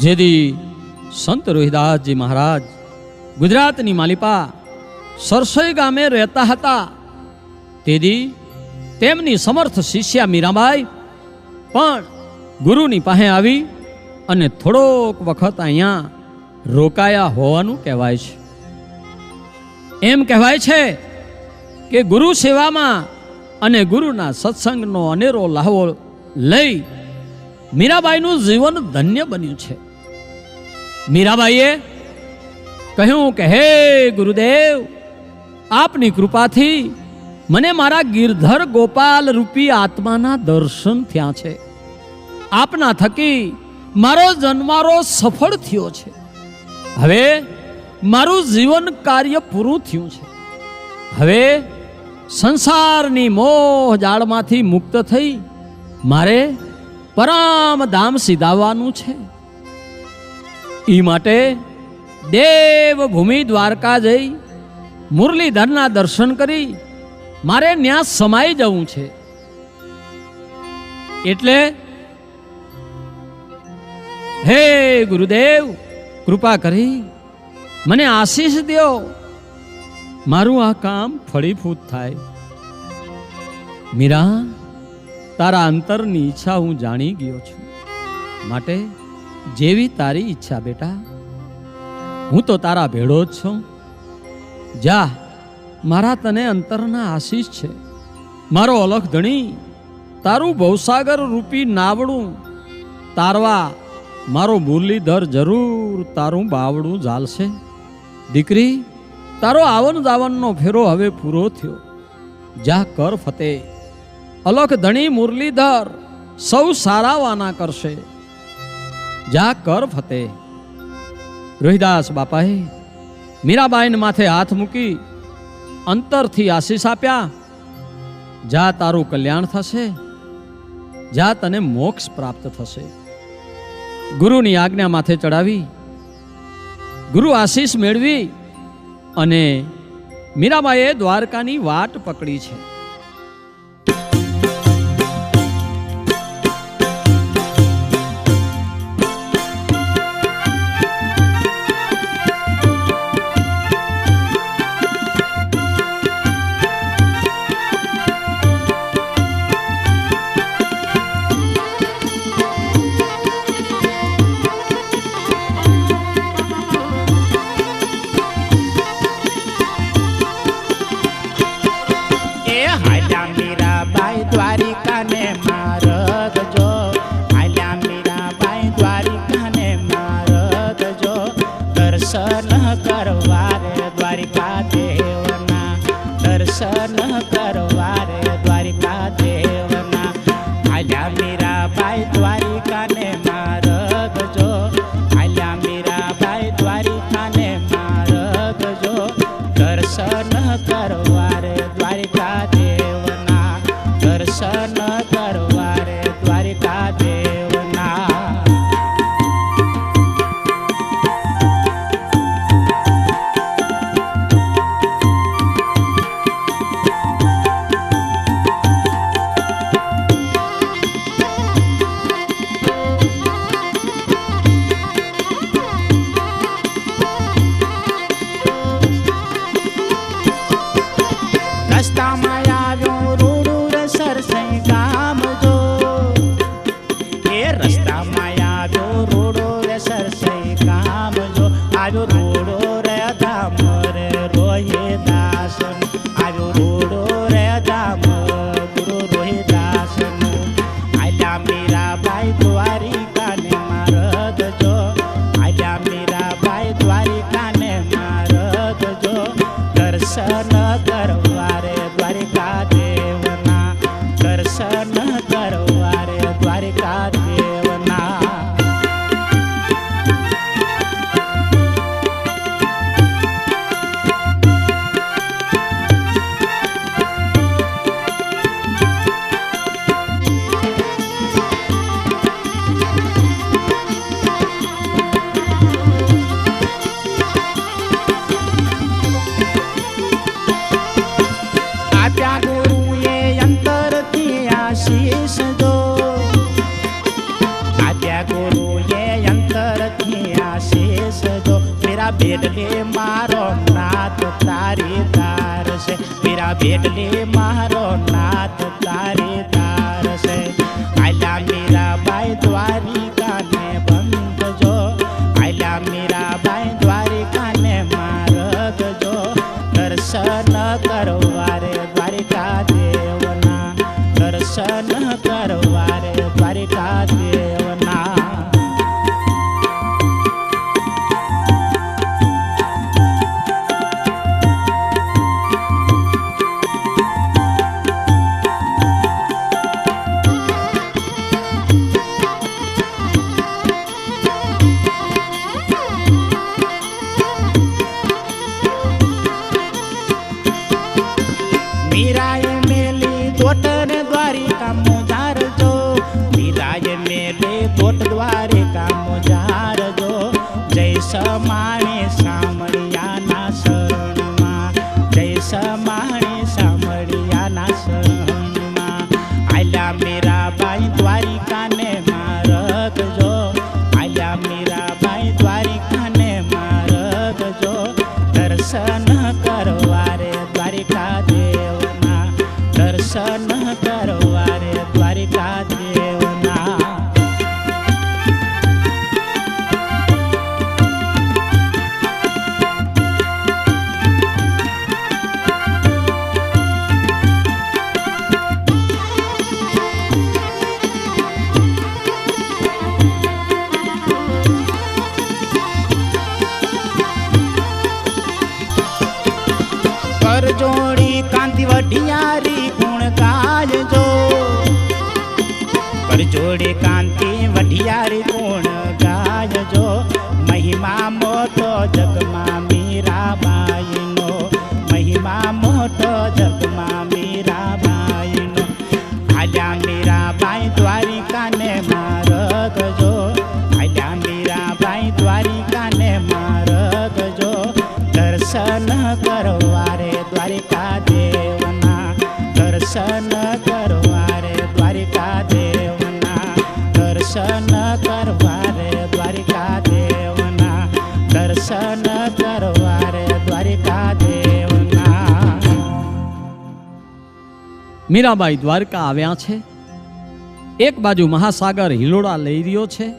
જેદી સંત રોહિદાસજી મહારાજ ગુજરાતની માલિપા સરસોઈ ગામે રહેતા હતા. તેદી તેમની સમર્થ શિષ્યા મીરાબાઈ પણ ગુરુની પાસે આવી અને થોડોક વખત અહીંયા રોકાયા હોવાનું કહેવાય છે. એમ કહેવાય છે કે ગુરુ સેવામાં અને ગુરુના સત્સંગનો અનેરો લાહવો લઈ મીરાબાઈનું જીવન ધન્ય બન્યું છે. મીરાબાઈએ કહ્યું કે, હે ગુરુદેવ, આપની કૃપાથી મને મારા ગિરધર ગોપાલ રૂપી આત્માના દર્શન થયા છે. આપના થકી મારો જન્મારો સફળ થયો છે. હવે મારું જીવન કાર્ય પૂરું થયું છે. હવે સંસારની મોહ જાળમાંથી મુક્ત થઈ મારે પરામ ધામ સીધાવવાનું છે. ઈ માટે દેવભૂમિ દ્વારકા જઈ મુરલીધરના દર્શન કરી મારે ન્યા સમાઈ જવું છે. એટલે હે ગુરુદેવ, કૃપા કરી મને આશીષ દ્યો. મારું આ કામ ફળીફૂત થાય. મીરા, તારા અંતરની ઈચ્છા હું જાણી ગયો છું. માટે જેવી તારી ઈચ્છા બેટા. હું તો તારા ભેળો જ છું. જા, મારા તને અંતરના આશીષ છે. મારો અલખ ધણી, તારું ભવસાગર રૂપી નાવડું. તારવા મારો મુરલીધર જરૂર તારું બાવડું ઝાલશે. દીકરી, તારો આવન જાવનનો ફેરો હવે પૂરો થયો. જા, કર ફતે અલખ ધણી મુરલીધર સૌ સારાવાના કરશે. જા કર ફતે. રોહિદાસ બાપાએ મીરાબાઈને માથે હાથ મૂકી અંતરથી આશીષ આપ્યા. જા તારું કલ્યાણ થશે. જા તને મોક્ષ પ્રાપ્ત થશે. ગુરુની આજ્ઞા માથે ચડાવી ગુરુ આશીષ મેળવી અને મીરાબાઈએ દ્વારકાની વાટ પકડી છે. દ્વારિકાને મારદ જો. આલ્યા મીરાબાઈ દ્વારિકાને મારદ જો. દર્શન કરવા રે દ્વારિકા દેવના. દર્શન કરવા રે દ્વારિકા દેવના. આલ્યા મીરાબાઈ દ્વારિકા quero varrer. બેડલે મારો નાથ તારી તાર છે. મીરા બેડલે મારો સમાણે સામળિયાના શરણમાં, જય સમાણે સામળિયાના શરણમાં. આલ્યા મીરાબાઈ દ્વારિકાને મારગજો જો, આલ્યા મીરાબાઈ દ્વારિકાને મારગજો દર્શન કરવા રે દ્વારિકા દેવના દર્શન કરવા જોડી કાંતિ વઢિયારી ગુણ ગાયજો. મહિમા મોટો જગમાં મીરાબાઈનો. મહિમા મોટો જગમાં મીરાબાઈનો. આજા મીરાબાઈ દ્વારિકાને મારગ જો આલ્યા મીરાબાઈ દ્વારિકાને મારગ જો દર્શન કરવા રે દ્વારિકા દેવના દર્શન કરવા મીરાબાઈ દ્વારકા આવ્યા છે. એક બાજુ મહાસાગર હિલોડા લઈ રહ્યો છે.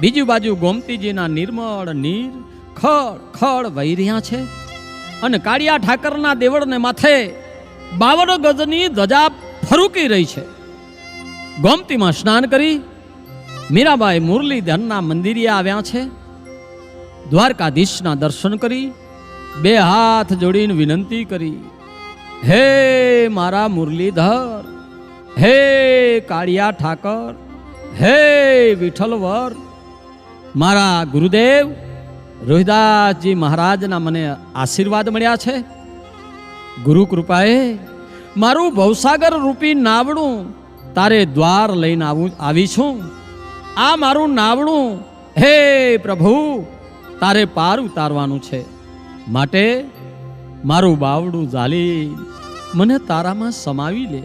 બીજી બાજુ ગોમતીજીના નિર્મળ નીર ખળ ખળ વહી રહ્યા છે. અને કાળિયા ઠાકરના દેવળને માથે બાવન ગજની ધજા ફરૂકી રહી છે. ગોમતીમાં સ્નાન કરી મીરાબાઈ મુરલીધરના મંદિરે આવ્યા છે. દ્વારકાધીશના દર્શન કરી બે હાથ જોડીને વિનંતી કરી. હે મારા મુરલીધર, હે કાળિયા ઠાકર, હે વિઠ્ઠલવર, મારા ગુરુદેવ, રોહિદાસજી મહારાજના મને આશીર્વાદ મળ્યા છે. ગુરુ કૃપાએ મારું ભવસાગર રૂપી નાવડું તારે દ્વાર લઈને આવું, આવી છું. આ મારું નાવડું, હે પ્રભુ, તારે પાર ઉતારવાનું છે. માટે મારું બાવડું ઝાલી. મને તારામાં સમાવી લે.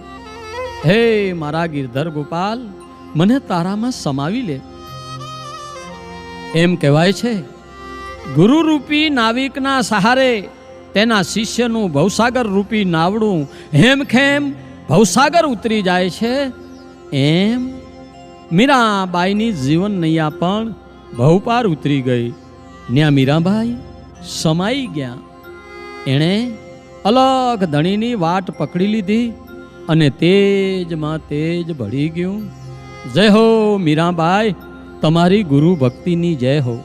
હે મારા ગિરધર ગોપાલ, મને તારામાં સમાવી લે. એમ કહેવાય છે, ગુરુરૂપી નાવિકના સહારે તેના શિષ્યનું ભવસાગર રૂપી નાવડું હેમખેમ ભવસાગર ઉતરી જાય છે. એમ મીરાબાઈની જીવન નૈયા પણ ભવપાર ઉતરી ગઈ. ન્યા મીરાબાઈ સમાઈ ગયા. એણે અલગ ધણીની વાટ પકડી લીધી અને તેજમાં તેજ ભળી ગયું. જય હો મીરાબાઈ, તમારી ગુરુ ભક્તિની જય હો.